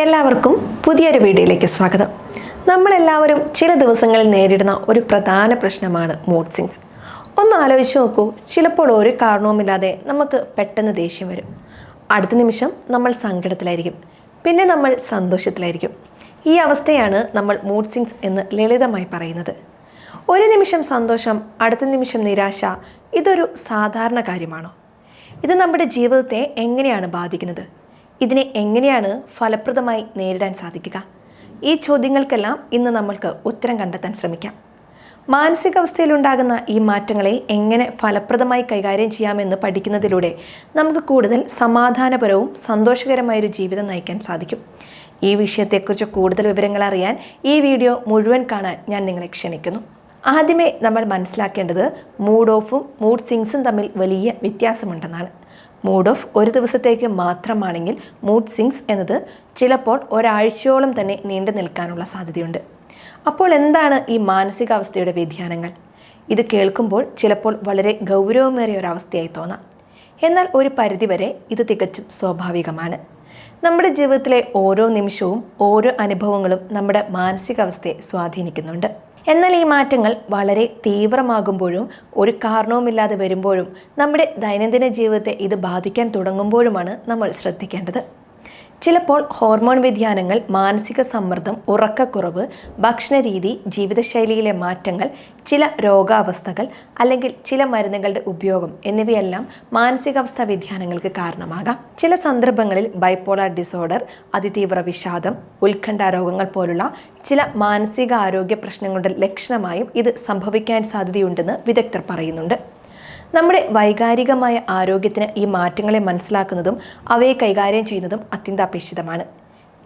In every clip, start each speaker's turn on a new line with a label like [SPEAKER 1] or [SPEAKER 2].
[SPEAKER 1] എല്ലാവർക്കും പുതിയൊരു വീഡിയോയിലേക്ക് സ്വാഗതം. നമ്മളെല്ലാവരും ചില ദിവസങ്ങളിൽ നേരിടുന്ന ഒരു പ്രധാന പ്രശ്നമാണ് മൂഡ് സിങ്സ് ഒന്ന് ആലോചിച്ച് നോക്കൂ ചിലപ്പോൾ ഒരു കാരണവുമില്ലാതെ നമുക്ക് പെട്ടെന്ന് ദേഷ്യം വരും. അടുത്ത നിമിഷം നമ്മൾ സങ്കടത്തിലായിരിക്കും. പിന്നെ നമ്മൾ സന്തോഷത്തിലായിരിക്കും. ഈ അവസ്ഥയാണ് നമ്മൾ മൂഡ് സിങ്സ് എന്ന് ലളിതമായി പറയുന്നത്. ഒരു നിമിഷം സന്തോഷം അടുത്ത നിമിഷം നിരാശ ഇതൊരു സാധാരണ കാര്യമാണോ? ഇത് നമ്മുടെ ജീവിതത്തെ എങ്ങനെയാണ് ബാധിക്കുന്നത്? ഇതിനെ എങ്ങനെയാണ് ഫലപ്രദമായി നേരിടാൻ സാധിക്കുക? ഈ ചോദ്യങ്ങൾക്കെല്ലാം ഇന്ന് നമ്മൾക്ക് ഉത്തരം കണ്ടെത്താൻ ശ്രമിക്കാം. മാനസികാവസ്ഥയിലുണ്ടാകുന്ന ഈ മാറ്റങ്ങളെ എങ്ങനെ ഫലപ്രദമായി കൈകാര്യം ചെയ്യാമെന്ന് പഠിക്കുന്നതിലൂടെ നമുക്ക് കൂടുതൽ സമാധാനപരവും സന്തോഷകരമായൊരു ജീവിതം നയിക്കാൻ സാധിക്കും. ഈ വിഷയത്തെക്കുറിച്ച് കൂടുതൽ വിവരങ്ങൾ അറിയാൻ ഈ വീഡിയോ മുഴുവൻ കാണാൻ ഞാൻ നിങ്ങളെ ക്ഷണിക്കുന്നു. ആദ്യമേ നമ്മൾ മനസ്സിലാക്കേണ്ടത് മൂഡ് ഓഫും മൂഡ് സിങ്സും തമ്മിൽ വലിയ വ്യത്യാസമുണ്ടെന്നാണ്. മൂഡ് ഓഫ് ഒരു ദിവസത്തേക്ക് മാത്രമാണെങ്കിൽ മൂഡ് സിങ്സ് എന്നത് ചിലപ്പോൾ ഒരാഴ്ചയോളം തന്നെ നീണ്ടു നിൽക്കാനുള്ള സാധ്യതയുണ്ട്. അപ്പോൾ എന്താണ് ഈ മാനസികാവസ്ഥയുടെ വ്യതിയാനങ്ങൾ? ഇത് കേൾക്കുമ്പോൾ ചിലപ്പോൾ വളരെ ഗൗരവമേറിയ ഒരവസ്ഥയായി തോന്നാം. എന്നാൽ ഒരു പരിധിവരെ ഇത് തികച്ചും സ്വാഭാവികമാണ്. നമ്മുടെ ജീവിതത്തിലെ ഓരോ നിമിഷവും ഓരോ അനുഭവങ്ങളും നമ്മുടെ മാനസികാവസ്ഥയെ സ്വാധീനിക്കുന്നുണ്ട്. എന്നാൽ ഈ മാറ്റങ്ങൾ വളരെ തീവ്രമാകുമ്പോഴും ഒരു കാരണവുമില്ലാതെ വരുമ്പോഴും നമ്മുടെ ദൈനംദിന ജീവിതത്തെ ഇത് ബാധിക്കാൻ തുടങ്ങുമ്പോഴുമാണ് നമ്മൾ ശ്രദ്ധിക്കേണ്ടത്. ചിലപ്പോൾ ഹോർമോൺ വ്യതിയാനങ്ങൾ മാനസിക സമ്മർദ്ദം ഉറക്കക്കുറവ് ഭക്ഷണരീതി ജീവിതശൈലിയിലെ മാറ്റങ്ങൾ ചില രോഗാവസ്ഥകൾ അല്ലെങ്കിൽ ചില മരുന്നുകളുടെ ഉപയോഗം എന്നിവയെല്ലാം മാനസികാവസ്ഥ വ്യതിയാനങ്ങൾക്ക് കാരണമാകാം. ചില സന്ദർഭങ്ങളിൽ ബൈപ്പോളാർ ഡിസോർഡർ അതിതീവ്ര വിഷാദം ഉത്കണ്ഠ രോഗങ്ങൾ പോലുള്ള ചില മാനസികാരോഗ്യ പ്രശ്നങ്ങളുടെ ലക്ഷണമായും ഇത് സംഭവിക്കാൻ സാധ്യതയുണ്ടെന്ന് വിദഗ്ധർ പറയുന്നുണ്ട്. നമ്മുടെ വൈകാരികമായ ആരോഗ്യത്തിന് ഈ മാറ്റങ്ങളെ മനസ്സിലാക്കുന്നതും അവയെ കൈകാര്യം ചെയ്യുന്നതും അത്യന്താപേക്ഷിതമാണ്.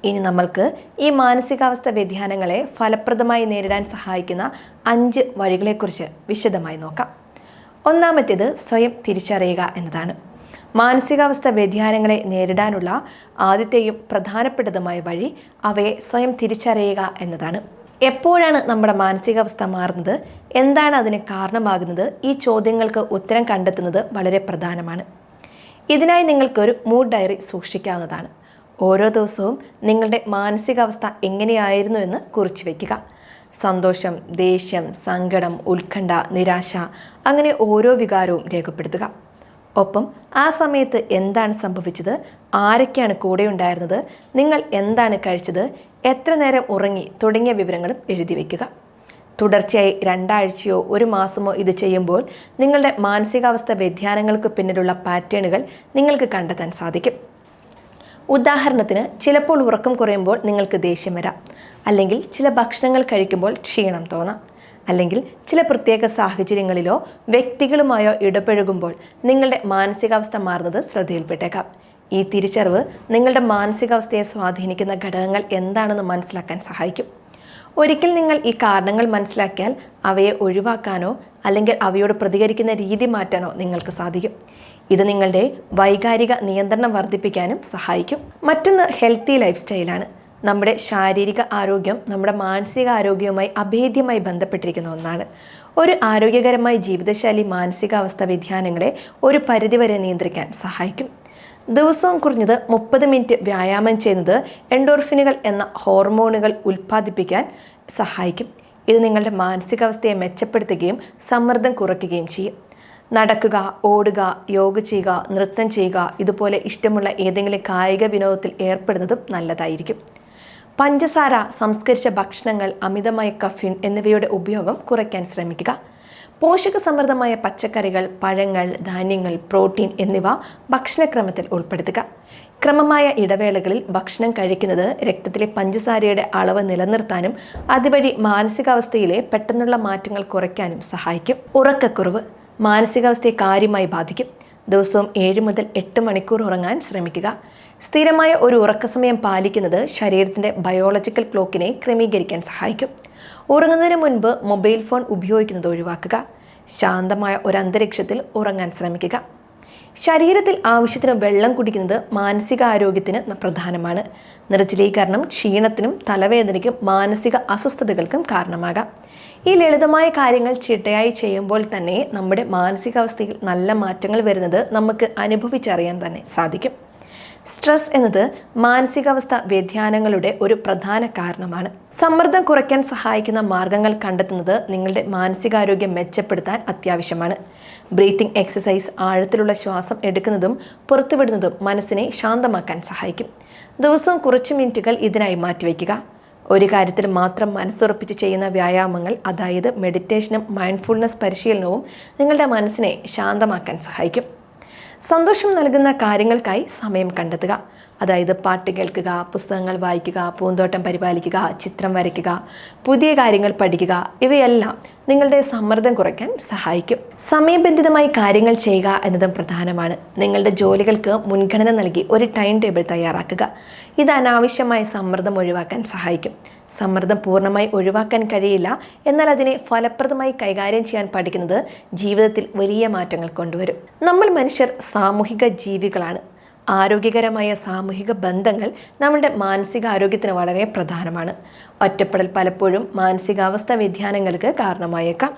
[SPEAKER 1] ഇനി നമ്മൾക്ക് ഈ മാനസികാവസ്ഥ വ്യതിയാനങ്ങളെ ഫലപ്രദമായി നേരിടാൻ സഹായിക്കുന്ന അഞ്ച് വഴികളെക്കുറിച്ച് വിശദമായി നോക്കാം. ഒന്നാമത്തേത് സ്വയം തിരിച്ചറിയുക എന്നതാണ്. മാനസികാവസ്ഥ വ്യതിയാനങ്ങളെ നേരിടാനുള്ള ആദ്യത്തെയും പ്രധാനപ്പെട്ടതുമായ വഴി അവയെ സ്വയം തിരിച്ചറിയുക എന്നതാണ്. എപ്പോഴാണ് നമ്മുടെ മാനസികാവസ്ഥ മാറുന്നത്? എന്താണ് അതിന് കാരണമാകുന്നത്? ഈ ചോദ്യങ്ങൾക്ക് ഉത്തരം കണ്ടെത്തുന്നത് വളരെ പ്രധാനമാണ്. ഇതിനായി നിങ്ങൾക്കൊരു മൂഡ് ഡയറി സൂക്ഷിക്കാവുന്നതാണ്. ഓരോ ദിവസവും നിങ്ങളുടെ മാനസികാവസ്ഥ എങ്ങനെയായിരുന്നു എന്ന് കുറിച്ചു വയ്ക്കുക സന്തോഷം ദേഷ്യം സങ്കടം ഉത്കണ്ഠ നിരാശ അങ്ങനെ ഓരോ വികാരവും രേഖപ്പെടുത്തുക. ഒപ്പം ആ സമയത്ത് എന്താണ് സംഭവിച്ചത്? ആരൊക്കെയാണ് കൂടെ ഉണ്ടായിരുന്നത്? നിങ്ങൾ എന്താണ് കഴിച്ചത്? എത്ര നേരം ഉറങ്ങി? തുടങ്ങിയ വിവരങ്ങളും എഴുതി വയ്ക്കുക തുടർച്ചയായി രണ്ടാഴ്ചയോ ഒരു മാസമോ ഇത് ചെയ്യുമ്പോൾ നിങ്ങളുടെ മാനസികാവസ്ഥ വ്യതിയാനങ്ങൾക്ക് പിന്നിലുള്ള പാറ്റേണുകൾ നിങ്ങൾക്ക് കണ്ടെത്താൻ സാധിക്കും. ഉദാഹരണത്തിന് ചിലപ്പോൾ ഉറക്കം കുറയുമ്പോൾ നിങ്ങൾക്ക് ദേഷ്യം വരാം. അല്ലെങ്കിൽ ചില ഭക്ഷണങ്ങൾ കഴിക്കുമ്പോൾ ക്ഷീണം തോന്നാം. അല്ലെങ്കിൽ ചില പ്രത്യേക സാഹചര്യങ്ങളിലോ വ്യക്തികളുമായോ ഇടപഴകുമ്പോൾ നിങ്ങളുടെ മാനസികാവസ്ഥ മാറുന്നത് ശ്രദ്ധയിൽപ്പെട്ടേക്കാം. ഈ തിരിച്ചറിവ് നിങ്ങളുടെ മാനസികാവസ്ഥയെ സ്വാധീനിക്കുന്ന ഘടകങ്ങൾ എന്താണെന്ന് മനസ്സിലാക്കാൻ സഹായിക്കും. ഒരിക്കൽ നിങ്ങൾ ഈ കാരണങ്ങൾ മനസ്സിലാക്കിയാൽ അവയെ ഒഴിവാക്കാനോ അല്ലെങ്കിൽ അവയോട് പ്രതികരിക്കുന്ന രീതി മാറ്റാനോ നിങ്ങൾക്ക് സാധിക്കും. ഇത് നിങ്ങളുടെ വൈകാരിക നിയന്ത്രണം വർദ്ധിപ്പിക്കാനും സഹായിക്കും. മറ്റൊന്ന് ഹെൽത്തി ലൈഫ് സ്റ്റൈലാണ്. നമ്മുടെ ശാരീരിക ആരോഗ്യം നമ്മുടെ മാനസിക ആരോഗ്യവുമായി അഭേദ്യമായി ബന്ധപ്പെട്ടിരിക്കുന്ന ഒന്നാണ്. ഒരു ആരോഗ്യകരമായ ജീവിതശൈലി മാനസികാവസ്ഥ വ്യതിയാനങ്ങളെ ഒരു പരിധിവരെ നിയന്ത്രിക്കാൻ സഹായിക്കും. ദിവസവും കുറഞ്ഞത് മുപ്പത് മിനിറ്റ് വ്യായാമം ചെയ്യുന്നത് എൻഡോർഫിനുകൾ എന്ന ഹോർമോണുകൾ ഉൽപ്പാദിപ്പിക്കാൻ സഹായിക്കും. ഇത് നിങ്ങളുടെ മാനസികാവസ്ഥയെ മെച്ചപ്പെടുത്തുകയും സമ്മർദ്ദം കുറയ്ക്കുകയും ചെയ്യും. നടക്കുക ഓടുക യോഗ ചെയ്യുക നൃത്തം ചെയ്യുക ഇതുപോലെ ഇഷ്ടമുള്ള ഏതെങ്കിലും കായിക വിനോദത്തിൽ ഏർപ്പെടുന്നതും നല്ലതായിരിക്കും. പഞ്ചസാര സംസ്കരിച്ച ഭക്ഷണങ്ങൾ അമിതമായ കഫിൻ എന്നിവയുടെ ഉപയോഗം കുറയ്ക്കാൻ ശ്രമിക്കുക. പോഷക സമൃദ്ധമായ പച്ചക്കറികൾ പഴങ്ങൾ ധാന്യങ്ങൾ പ്രോട്ടീൻ എന്നിവ ഭക്ഷണക്രമത്തിൽ ഉൾപ്പെടുത്തുക. ക്രമമായ ഇടവേളകളിൽ ഭക്ഷണം കഴിക്കുന്നത് രക്തത്തിലെ പഞ്ചസാരയുടെ അളവ് നിലനിർത്താനും അതുവഴി മാനസികാവസ്ഥയിലെ പെട്ടെന്നുള്ള മാറ്റങ്ങൾ കുറയ്ക്കാനും സഹായിക്കും. ഉറക്കക്കുറവ് മാനസികാവസ്ഥയെ കാര്യമായി ബാധിക്കും. ദിവസവും ഏഴ് മുതൽ എട്ട് മണിക്കൂർ ഉറങ്ങാൻ ശ്രമിക്കുക. സ്ഥിരമായ ഒരു ഉറക്കസമയം പാലിക്കുന്നത് ശരീരത്തിന്റെ ബയോളജിക്കൽ ക്ലോക്കിനെ ക്രമീകരിക്കാൻ സഹായിക്കും. ഉറങ്ങുന്നതിന് മുൻപ് മൊബൈൽ ഫോൺ ഉപയോഗിക്കുന്നത് ഒഴിവാക്കുക. ശാന്തമായ ഒരു അന്തരീക്ഷത്തിൽ ഉറങ്ങാൻ ശ്രമിക്കുക. ശരീരത്തിൽ ആവശ്യത്തിന് വെള്ളം കുടിക്കുന്നത് മാനസികാരോഗ്യത്തിന് പ്രധാനമാണ്. നിർജലീകരണം ക്ഷീണത്തിനും തലവേദനയ്ക്കും മാനസിക അസ്വസ്ഥതകൾക്കും കാരണമാകാം. ഈ ലളിതമായ കാര്യങ്ങൾ ചിട്ടയായി ചെയ്യുമ്പോൾ തന്നെ നമ്മുടെ മാനസികാവസ്ഥയിൽ നല്ല മാറ്റങ്ങൾ വരുന്നത് നമുക്ക് അനുഭവിച്ചറിയാൻ തന്നെ സാധിക്കും. സ്ട്രെസ് എന്നത് മാനസികാവസ്ഥ വ്യതിയാനങ്ങളുടെ ഒരു പ്രധാന കാരണമാണ്. സമ്മർദ്ദം കുറയ്ക്കാൻ സഹായിക്കുന്ന മാർഗങ്ങൾ കണ്ടെത്തുന്നത് നിങ്ങളുടെ മാനസികാരോഗ്യം മെച്ചപ്പെടുത്താൻ അത്യാവശ്യമാണ്. ബ്രീത്തിങ് എക്സസൈസ് ആഴത്തിലുള്ള ശ്വാസം എടുക്കുന്നതും പുറത്തുവിടുന്നതും മനസ്സിനെ ശാന്തമാക്കാൻ സഹായിക്കും. ദിവസവും കുറച്ച് മിനിറ്റുകൾ ഇതിനായി മാറ്റിവെക്കുക ഒരു കാര്യത്തിൽ മാത്രം മനസ്സുറപ്പിച്ച് ചെയ്യുന്ന വ്യായാമങ്ങൾ അതായത് മെഡിറ്റേഷനും മൈൻഡ്ഫുൾനെസ് പരിശീലനവും നിങ്ങളുടെ മനസ്സിനെ ശാന്തമാക്കാൻ സഹായിക്കും. സന്തോഷം നൽകുന്ന കാര്യങ്ങൾക്കായി സമയം കണ്ടെത്തുക. അതായത് പാട്ട് കേൾക്കുക പുസ്തകങ്ങൾ വായിക്കുക പൂന്തോട്ടം പരിപാലിക്കുക ചിത്രം വരയ്ക്കുക പുതിയ കാര്യങ്ങൾ പഠിക്കുക ഇവയെല്ലാം നിങ്ങളുടെ സമ്മർദ്ദം കുറയ്ക്കാൻ സഹായിക്കും. സമയബന്ധിതമായി കാര്യങ്ങൾ ചെയ്യുക എന്നതും പ്രധാനമാണ്. നിങ്ങളുടെ ജോലികൾക്ക് മുൻഗണന നൽകി ഒരു ടൈം ടേബിൾ തയ്യാറാക്കുക. ഇത് അനാവശ്യമായ സമ്മർദ്ദം ഒഴിവാക്കാൻ സഹായിക്കും. സമ്മർദ്ദം പൂർണമായി ഒഴിവാക്കാൻ കഴിയില്ല എന്നാൽ അതിനെ ഫലപ്രദമായി കൈകാര്യം ചെയ്യാൻ പഠിക്കുന്നത് ജീവിതത്തിൽ വലിയ മാറ്റങ്ങൾ കൊണ്ടുവരും. നമ്മൾ മനുഷ്യർ സാമൂഹിക ജീവികളാണ്. ആരോഗ്യകരമായ സാമൂഹിക ബന്ധങ്ങൾ നമ്മുടെ മാനസികാരോഗ്യത്തിന് വളരെ പ്രധാനമാണ്. ഒറ്റപ്പെടൽ പലപ്പോഴും മാനസികാവസ്ഥ വ്യതിയാനങ്ങൾക്ക് കാരണമായേക്കാം.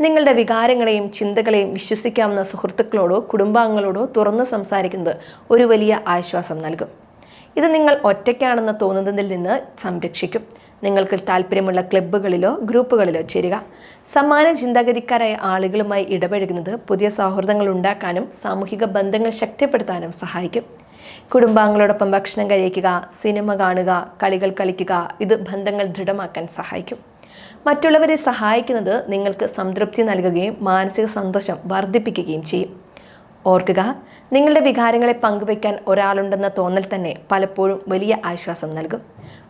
[SPEAKER 1] നിങ്ങളുടെ വികാരങ്ങളെയും ചിന്തകളെയും വിശ്വസിക്കാവുന്ന സുഹൃത്തുക്കളോടോ കുടുംബാംഗങ്ങളോടോ തുറന്ന് സംസാരിക്കുന്നത് ഒരു വലിയ ആശ്വാസം നൽകും. ഇത് നിങ്ങൾ ഒറ്റയ്ക്കാണെന്ന് തോന്നുന്നതിൽ നിന്ന് സംരക്ഷിക്കും. നിങ്ങൾക്ക് താല്പര്യമുള്ള ക്ലബ്ബുകളിലോ ഗ്രൂപ്പുകളിലോ ചേരുക. സമാന ചിന്താഗതിക്കാരായ ആളുകളുമായി ഇടപഴകുന്നത് പുതിയ സൗഹൃദങ്ങൾ ഉണ്ടാക്കാനും സാമൂഹിക ബന്ധങ്ങൾ ശക്തിപ്പെടുത്താനും സഹായിക്കും. കുടുംബാംഗങ്ങളോടൊപ്പം ഭക്ഷണം കഴിക്കുക സിനിമ കാണുക കളികൾ കളിക്കുക ഇത് ബന്ധങ്ങൾ ദൃഢമാക്കാൻ സഹായിക്കും. മറ്റുള്ളവരെ സഹായിക്കുന്നത് നിങ്ങൾക്ക് സംതൃപ്തി നൽകുകയും മാനസിക സന്തോഷം വർദ്ധിപ്പിക്കുകയും ചെയ്യും. ഓർക്കുക നിങ്ങളുടെ വികാരങ്ങളെ പങ്കുവയ്ക്കാൻ ഒരാളുണ്ടെന്ന തോന്നൽ തന്നെ പലപ്പോഴും വലിയ ആശ്വാസം നൽകും.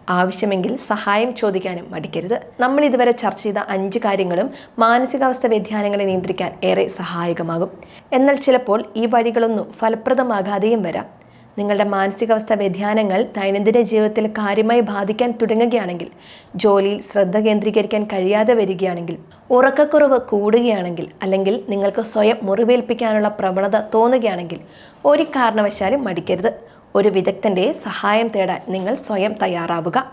[SPEAKER 1] ആവശ്യമെങ്കിൽ സഹായം ചോദിക്കാനും മടിക്കരുത്. നമ്മൾ ഇതുവരെ ചർച്ച ചെയ്ത അഞ്ച് കാര്യങ്ങളും മാനസികാവസ്ഥ വ്യതിയാനങ്ങളെ നിയന്ത്രിക്കാൻ ഏറെ സഹായകമാകും. എന്നാൽ ചിലപ്പോൾ ഈ വഴികളൊന്നും ഫലപ്രദമാകാതെയും വരാം. നിങ്ങളുടെ മാനസികാവസ്ഥ വ്യതിയാനങ്ങൾ ദൈനംദിന ജീവിതത്തിൽ കാര്യമായി ബാധിക്കാൻ തുടങ്ങുകയാണെങ്കിൽ ജോലിയിൽ ശ്രദ്ധ കേന്ദ്രീകരിക്കാൻ കഴിയാതെ വരികയാണെങ്കിൽ ഉറക്കക്കുറവ് കൂടുകയാണെങ്കിൽ അല്ലെങ്കിൽ നിങ്ങൾക്ക് സ്വയം മുറിവേൽപ്പിക്കാനുള്ള പ്രവണത തോന്നുകയാണെങ്കിൽ ഒരു കാരണവശാലും മടിക്കരുത്. ഒരു വിദഗ്ധന്റെ സഹായം തേടാൻ നിങ്ങൾ സ്വയം തയ്യാറാവുക.